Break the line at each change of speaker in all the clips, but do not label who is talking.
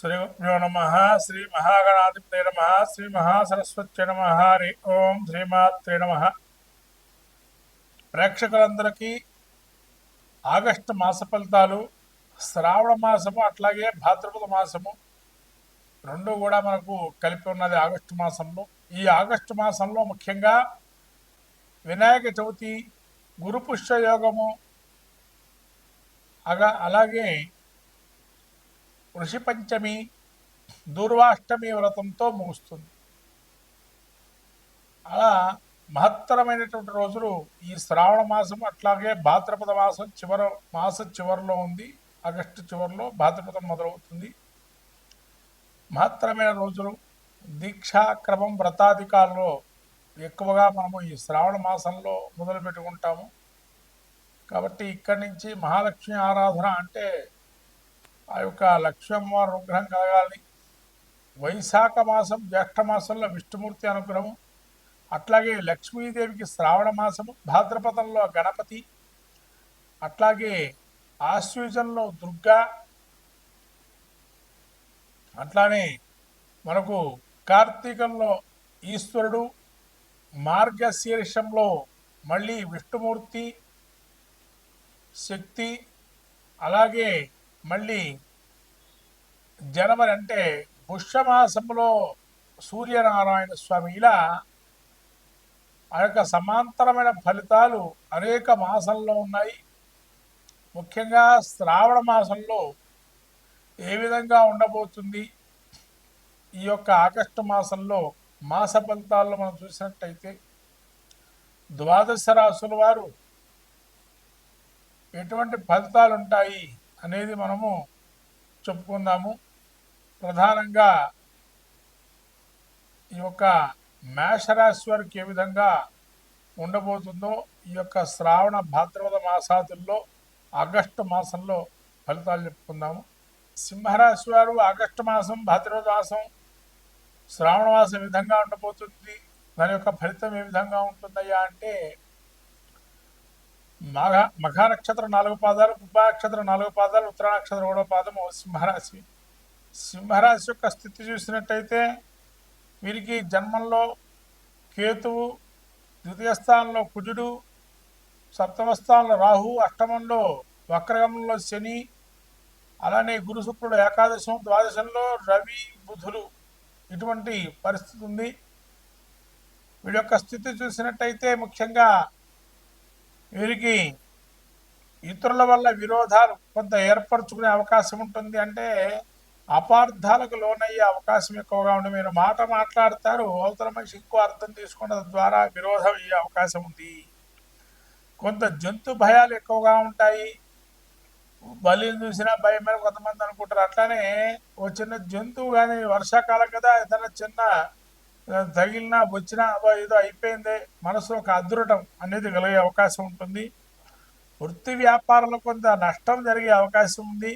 శ్రీ గురుభ్యో నమ శ్రీ మహాగణాధిపతి నమ శ్రీ మహాసరస్వతి నమ హరి ఓం శ్రీమాత్రే నమ. ప్రేక్షకులందరికీ ఆగస్టు మాస ఫలితాలు శ్రావణ మాసము అట్లాగే భాద్రపద మాసము రెండు కూడా మనకు కలిపి ఉన్నది ఆగస్టు మాసంలో. ఈ ఆగస్టు మాసంలో ముఖ్యంగా వినాయక చవితి గురుపుష్య యోగము అగా అలాగే ఋషి పంచమి దూర్వాష్టమి వ్రతంతో ముగుస్తుంది. అలా మహత్తరమైనటువంటి రోజులు ఈ శ్రావణ మాసం అట్లాగే భాద్రపద మాసం చివర మాస చివరిలో ఉంది. ఆగస్టు చివరిలో భాద్రపదం మొదలవుతుంది. మహత్తరమైన రోజులు. దీక్షాక్రమం వ్రతాధికారులో ఎక్కువగా మనము ఈ శ్రావణ మాసంలో మొదలు పెట్టుకుంటాము కాబట్టి ఇక్కడి నుంచి మహాలక్ష్మి ఆరాధన అంటే ఆ యొక్క లక్ష్మీ అమ్మవారి అనుగ్రహం కలగాలి వైశాఖ మాసం జ్యేష్ఠ మాసంలో విష్ణుమూర్తి అనుగ్రహం. అట్లాగే లక్ష్మీదేవికి శ్రావణ మాసము భాద్రపదంలో గణపతి. అట్లాగే ఆశ్వీజంలో దుర్గా. అట్లానే మనకు కార్తీకంలో ఈశ్వరుడు మార్గశీర్షంలో మళ్ళీ విష్ణుమూర్తి శక్తి అలాగే మళ్ళీ జనవరి అంటే పుష్యమాసంలో సూర్యనారాయణ స్వామి. ఇలా ఆ యొక్క సమాంతరమైన ఫలితాలు అనేక మాసంలో ఉన్నాయి. ముఖ్యంగా శ్రావణ మాసంలో ఏ విధంగా ఉండబోతుంది? ఈ యొక్క ఆగస్టు మాసంలో మాస ఫలితాల్లో మనం చూసినట్టయితే ద్వాదశ రాసుల వారు ఎటువంటి ఫలితాలు ఉంటాయి అనేది మనము చెప్పుకుందాము. ప్రధానంగా ఈ యొక్క మేషరాశి వారికి ఏ విధంగా ఉండబోతుందో ఈ యొక్క శ్రావణ భాద్రపద మాసాదుల్లో ఆగస్టు మాసంలో ఫలితాలు చెప్పుకుందాము. సింహరాశి వారు ఆగస్టు మాసం భాద్రపద మాసం శ్రావణ మాసం విధంగా ఉండబోతుంది? దాని యొక్క ఫలితం ఏ విధంగా ఉంటుందయ్యా అంటే మఘ మఘ నక్షత్రం నాలుగు పాదాలు పుబ్బానక్షత్రం నాలుగు పాదాలు ఉత్తర నక్షత్రం మూడో పాదము సింహరాశి. సింహరాశి యొక్క స్థితి చూసినట్టయితే వీరికి జన్మంలో కేతువు ద్వితీయ స్థానంలో కుజుడు సప్తమ స్థానంలో రాహు అష్టమంలో వక్రగమంలో శని అలానే గురు శుక్రుడు ఏకాదశం ద్వాదశంలో రవి బుధులు ఇటువంటి పరిస్థితి ఉంది. వీడి యొక్క స్థితి చూసినట్టయితే ముఖ్యంగా వీరికి ఇతరుల వల్ల విరోధాలు కొంత ఏర్పరచుకునే అవకాశం ఉంటుంది అంటే అపార్థాలకు లోనయ్యే అవకాశం ఎక్కువగా ఉంది మీరు మాట మాట్లాడతారు అవతల మనిషి ఎక్కువ అర్థం తీసుకున్న ద్వారా విరోధం అయ్యే అవకాశం ఉంది. కొంత జంతు భయాలు ఎక్కువగా ఉంటాయి. బలిని చూసినా భయం మీద కొంతమంది అనుకుంటారు. అట్లానే ఓ చిన్న జంతువు కానీ వర్షాకాలం కదా ఏదైనా చిన్న తగిలినా వచ్చినా అబ్బా ఏదో అయిపోయిందే మనసులో ఒక అదృఢం అనేది కలిగే అవకాశం ఉంటుంది. వృత్తి వ్యాపారంలో కొంత నష్టం జరిగే అవకాశం ఉంది.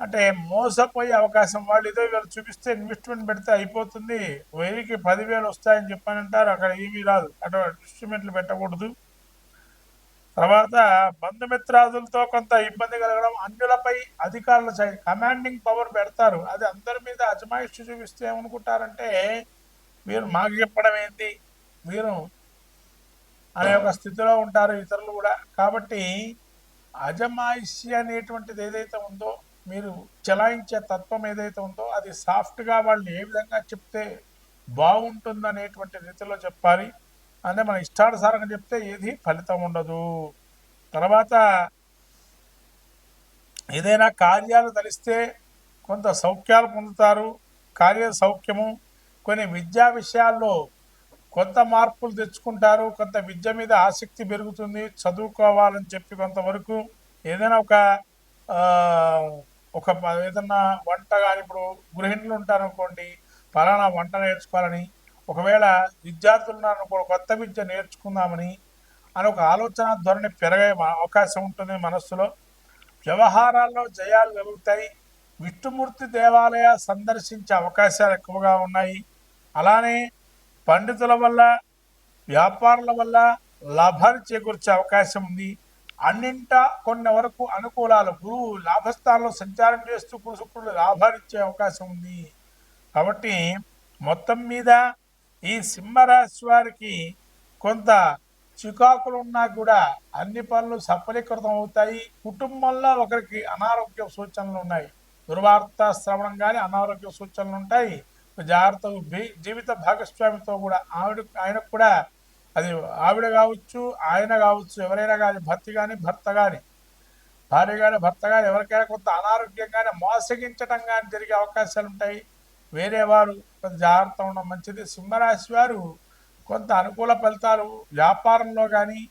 అంటే మోసపోయే అవకాశం వాళ్ళు ఏదో వీళ్ళు చూపిస్తే ఇన్వెస్ట్మెంట్ పెడితే అయిపోతుంది. వెయ్యికి పదివేలు వస్తాయని చెప్పానంటారు. అక్కడ ఏమీ రాదు. అటువంటి ఇన్వెస్ట్మెంట్లు పెట్టకూడదు. తర్వాత బంధుమిత్రాదులతో కొంత ఇబ్బంది కలగడం అన్యులపై అధికారుల కమాండింగ్ పవర్ పెడతారు. అది అందరి మీద అజమాయిషి చూపిస్తే ఏమనుకుంటారంటే మీరు మాకు చెప్పడం ఏంటి? మీరు అనే ఒక స్థితిలో ఉంటారు ఇతరులు కూడా. కాబట్టి అజమాయిషి అనేటువంటిది ఏదైతే ఉందో మీరు చలాయించే తత్వం ఏదైతే ఉందో అది సాఫ్ట్గా వాళ్ళని ఏ విధంగా చెప్తే బాగుంటుంది అనేటువంటి రీతిలో చెప్పాలి. అంటే మన ఇష్టానుసారంగా చెప్తే ఏది ఫలితం ఉండదు. తర్వాత ఏదైనా కార్యాలు తలిస్తే కొంత సౌఖ్యాలు పొందుతారు. కార్య సౌఖ్యము కొన్ని విద్యా విషయాల్లో కొంత మార్పులు తెచ్చుకుంటారు కొంత విద్య మీద ఆసక్తి పెరుగుతుంది చదువుకోవాలని చెప్పి కొంతవరకు ఏదైనా ఒక ఒక ఏదన్నా వంట కానీ ఇప్పుడు గృహిణులు ఉంటారు అనుకోండి ఫలానా వంట నేర్చుకోవాలని ఒకవేళ విద్యార్థులు ఉన్నారనుకో కొత్త విద్య నేర్చుకుందామని అని ఒక ఆలోచన ధోరణి పెరగే అవకాశం ఉంటుంది మనస్సులో. వ్యవహారాల్లో జయాలు కలుగుతాయి విష్ణుమూర్తి దేవాలయ సందర్శించే అవకాశాలు ఎక్కువగా ఉన్నాయి. అలానే పండితుల వల్ల వ్యాపారుల వల్ల లాభాలు చేకూర్చే అవకాశం ఉంది. అన్నింట కొన్ని వరకు అనుకూలాలు. గురువు లాభస్థానంలో సంచారం చేస్తూ గురు శుక్రుడు లాభాన్నిచ్చే అవకాశం ఉంది. కాబట్టి మొత్తం మీద ఈ సింహరాశి వారికి కొంత చికాకులు ఉన్నా కూడా అన్ని పనులు సఫలీకృతం అవుతాయి. కుటుంబంలో ఒకరికి అనారోగ్య సూచనలు ఉన్నాయి. దుర్వార్త శ్రవణం కానీ అనారోగ్య సూచనలు ఉంటాయి. జాగ్రత్త జీవిత భాగస్వామితో కూడా ఆవిడ ఆయనకు కూడా అది ఆవిడ కావచ్చు ఆయన కావచ్చు ఎవరైనా కానీ భర్త కానీ భర్త కానీ భార్య కానీ భర్త కానీ ఎవరికైనా కొంత అనారోగ్యంగానే మోసగించడం కానీ జరిగే అవకాశాలు ఉంటాయి. వేరే వారు కొంత జాగ్రత్త ఉండడం మంచిది. సింహరాశి వారు కొంత అనుకూల ఫలితాలు వ్యాపారంలో కానీ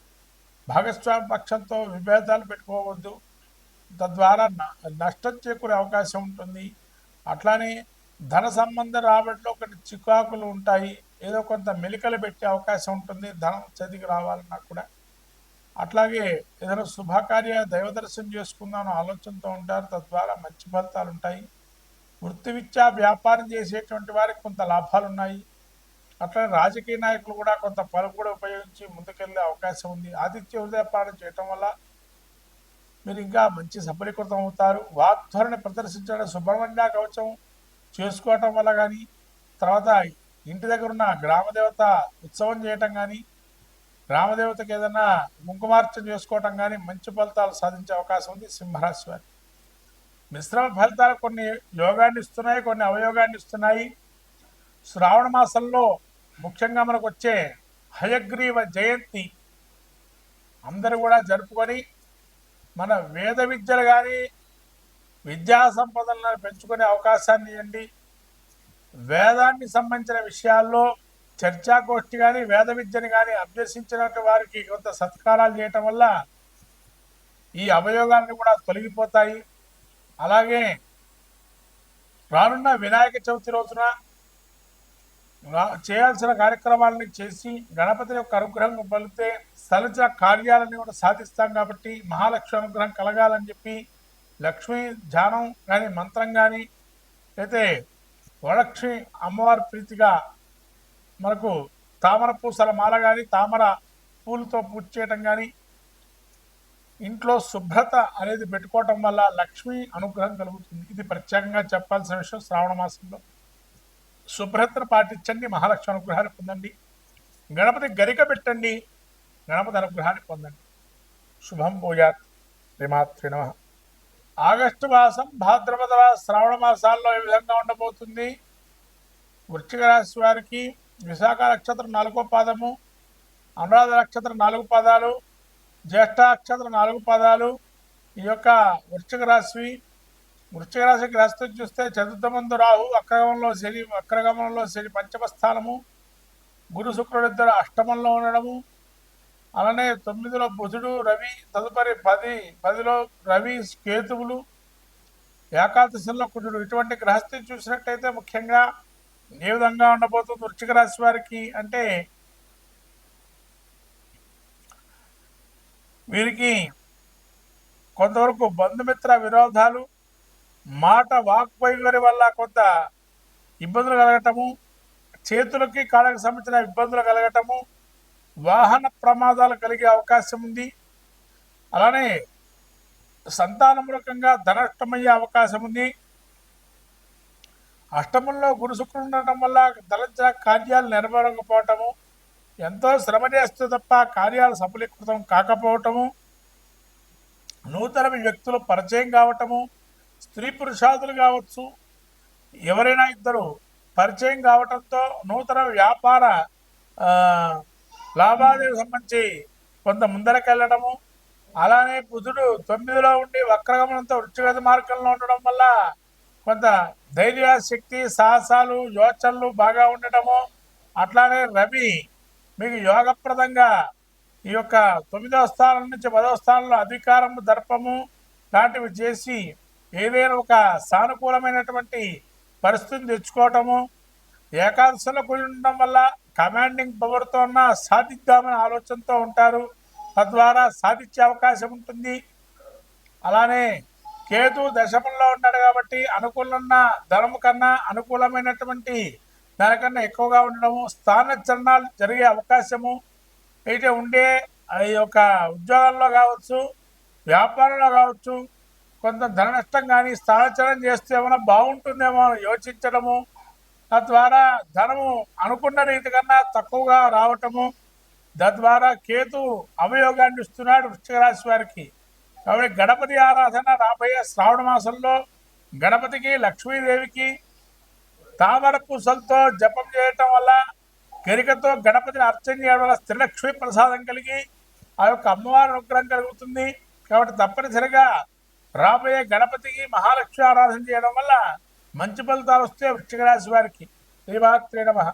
భాగస్వామి పక్షంతో విభేదాలు పెట్టుకోవద్దు. తద్వారా న- నష్టం చేకూరే అవకాశం ఉంటుంది. అట్లానే ధన సంబంధ రాబడిలో కొన్ని చికాకులు ఉంటాయి. ఏదో కొంత మెలికలు పెట్టే అవకాశం ఉంటుంది. ధనం చేతికి రావాలన్నా కూడా. అట్లాగే ఏదైనా శుభకార్య దైవ దర్శనం చేసుకుందాం ఆలోచనతో ఉంటారు. తద్వారా మంచి ఫలితాలు ఉంటాయి. వృత్తివిత్యా వ్యాపారం చేసేటువంటి వారికి కొంత లాభాలు ఉన్నాయి. అట్లా రాజకీయ నాయకులు కూడా కొంత పలుకు కూడా ఉపయోగించి ముందుకెళ్ళే అవకాశం ఉంది. ఆతిథ్య హృదయపాలన చేయటం వల్ల మీరు ఇంకా మంచి సఫలీకృతం అవుతారు. వాగ్ధోరణి ప్రదర్శించడం సుబ్రహ్మణ్య కవచం చేసుకోవటం వల్ల కానీ తర్వాత ఇంటి దగ్గర ఉన్న గ్రామదేవత ఉత్సవం చేయటం కానీ గ్రామదేవతకి ఏదైనా కుంకుమార్చన చేసుకోవటం కానీ మంచి ఫలితాలు సాధించే అవకాశం ఉంది సింహరాశి వారి మిశ్రమ ఫలితాలు కొన్ని యోగాన్ని ఇస్తున్నాయి కొన్ని అవయోగాన్ని ఇస్తున్నాయి. శ్రావణ మాసంలో ముఖ్యంగా మనకు వచ్చే హయగ్రీవ జయంతి అందరూ కూడా జరుపుకొని మన వేద విద్యలు కానీ విద్యా సంపదలను పెంచుకునే అవకాశాన్ని ఇవ్వండి. వేదానికి సంబంధించిన విషయాల్లో చర్చాగోష్ఠి కానీ వేద విద్యను కానీ అభ్యసించినట్టు వారికి కొంత సత్కారాలు చేయటం వల్ల ఈ అవయోగాన్ని కూడా తొలగిపోతాయి. అలాగే రానున్న వినాయక చవితి రోజున చేయాల్సిన కార్యక్రమాలని చేసి గణపతి యొక్క అనుగ్రహం పొందితే సలిత కార్యాలని కూడా సాధిస్తాం కాబట్టి మహాలక్ష్మి అనుగ్రహం కలగాలని చెప్పి లక్ష్మీ ధ్యానం కానీ మంత్రం కానీ అయితే వరలక్ష్మి అమ్మవారి ప్రీతిగా మనకు తామర పూసల మాల కానీ తామర పూలతో పూజ చేయటం కానీ ఇంట్లో శుభ్రత అనేది పెట్టుకోవటం వల్ల లక్ష్మీ అనుగ్రహం కలుగుతుంది. ఇది ప్రత్యేకంగా చెప్పాల్సిన విషయం శ్రావణ మాసంలో. శుభ్రతను పాటించండి మహాలక్ష్మి అనుగ్రహాన్ని పొందండి. గణపతి గరిక పెట్టండి గణపతి అనుగ్రహాన్ని పొందండి. శుభం పూజాత్ శ్రీమాత్రి నమ. ఆగస్టు మాసం భాద్రపద శ్రావణ మాసాల్లో ఏ విధంగా ఉండబోతుంది? వృశ్చిక రాశి వారికి విశాఖ నక్షత్రం నాలుగో పాదము అనురాధ నక్షత్రం నాలుగు పాదాలు జ్యేష్ఠ నక్షత్రం నాలుగు పాదాలు. ఈ యొక్క వృశ్చిక రాశి వృశ్చిక రాశికి గ్రస్తులు చూస్తే చతుర్థమందు రాహు అక్రగమంలో శని అక్రగమంలో శని పంచమ స్థానము గురు శుక్రుడిద్దరు అష్టమంలో ఉండడము అలానే తొమ్మిదిలో బుధుడు రవి తదుపరి పది పదిలో రవి కేతువులు ఏకాదశిలో కుజుడు. ఇటువంటి గ్రహస్థితి చూసినట్టయితే ముఖ్యంగా ఏ విధంగా ఉండబోతుంది? వృశ్చిక రాశి వారికి అంటే వీరికి కొంతవరకు బంధుమిత్ర విరోధాలు మాట వాక్పైవరి వల్ల కొంత ఇబ్బందులు కలగటము చేతులకి కాళ్ళకి సంబంధించిన ఇబ్బందులు కలగటము వాహన ప్రమాదాలు కలిగే అవకాశం ఉంది. అలానే సంతానమూలకంగా ధనష్టమయ్యే అవకాశం ఉంది. అష్టమంలో గురు శుక్రుడు ఉండటం వల్ల దళిత కార్యాలు నెరవేరకపోవటము ఎంతో శ్రమ చేస్తే తప్ప కార్యాలు సఫలీకృతం కాకపోవటము నూతన వ్యక్తులు పరిచయం కావటము స్త్రీ పురుషాదులు కావచ్చు ఎవరైనా ఇద్దరు పరిచయం కావటంతో నూతన వ్యాపార లాభాదేవి సంబంధించి కొంత ముందరకెళ్ళడము. అలానే బుధుడు తొమ్మిదిలో ఉండి వక్రగమనంతో వృత్తివేద మార్గంలో ఉండడం వల్ల కొంత ధైర్య శక్తి సాహసాలు యోచనలు బాగా ఉండటము. అట్లానే రవి మీకు యోగప్రదంగా ఈ యొక్క తొమ్మిదవ స్థానం నుంచి పదవ స్థానంలో అధికారము దర్పము లాంటివి చేసి ఏదైనా ఒక సానుకూలమైనటువంటి పరిస్థితిని తెచ్చుకోవటము. ఏకాదశిలో కూడి ఉండడం వల్ల కమాండింగ్ పవర్తో ఉన్న సాధిద్దామనే ఆలోచనతో ఉంటారు. తద్వారా సాధించే అవకాశం ఉంటుంది. అలానే కేతు దశమంలో ఉన్నాడు కాబట్టి అనుకూలన్న ధనము కన్నా అనుకూలమైనటువంటి దానికన్నా ఎక్కువగా ఉండడము స్థాన చరణాలు జరిగే అవకాశము అయితే ఉండే ఈ యొక్క ఉద్యోగాల్లో కావచ్చు వ్యాపారంలో కావచ్చు కొంత ధన నష్టం కానీ స్థానచలనం చేస్తే ఏమైనా బాగుంటుందేమో అని యోచించడము తద్వారా ధనము అనుకున్న రీతి కన్నా తక్కువగా రావటము తద్వారా కేతు అవయోగాన్ని ఇస్తున్నాడు వృశ్చిక రాశి వారికి. కాబట్టి గణపతి ఆరాధన రాబోయే శ్రావణ మాసంలో గణపతికి లక్ష్మీదేవికి తామర పూసలతో జపం చేయటం వల్ల గరికతో గణపతిని అర్చన చేయడం వల్ల త్రిలక్ష్మి ప్రసాదం కలిగి ఆ యొక్క అమ్మవారి అనుగ్రహం కలుగుతుంది. కాబట్టి తప్పనిసరిగా రాబోయే గణపతికి మహాలక్ష్మి ఆరాధన చేయడం వల్ల మంచి ఫలితాలు వస్తే వృశ్చిక రాశి వారికి శ్రీమాత్రే నమః.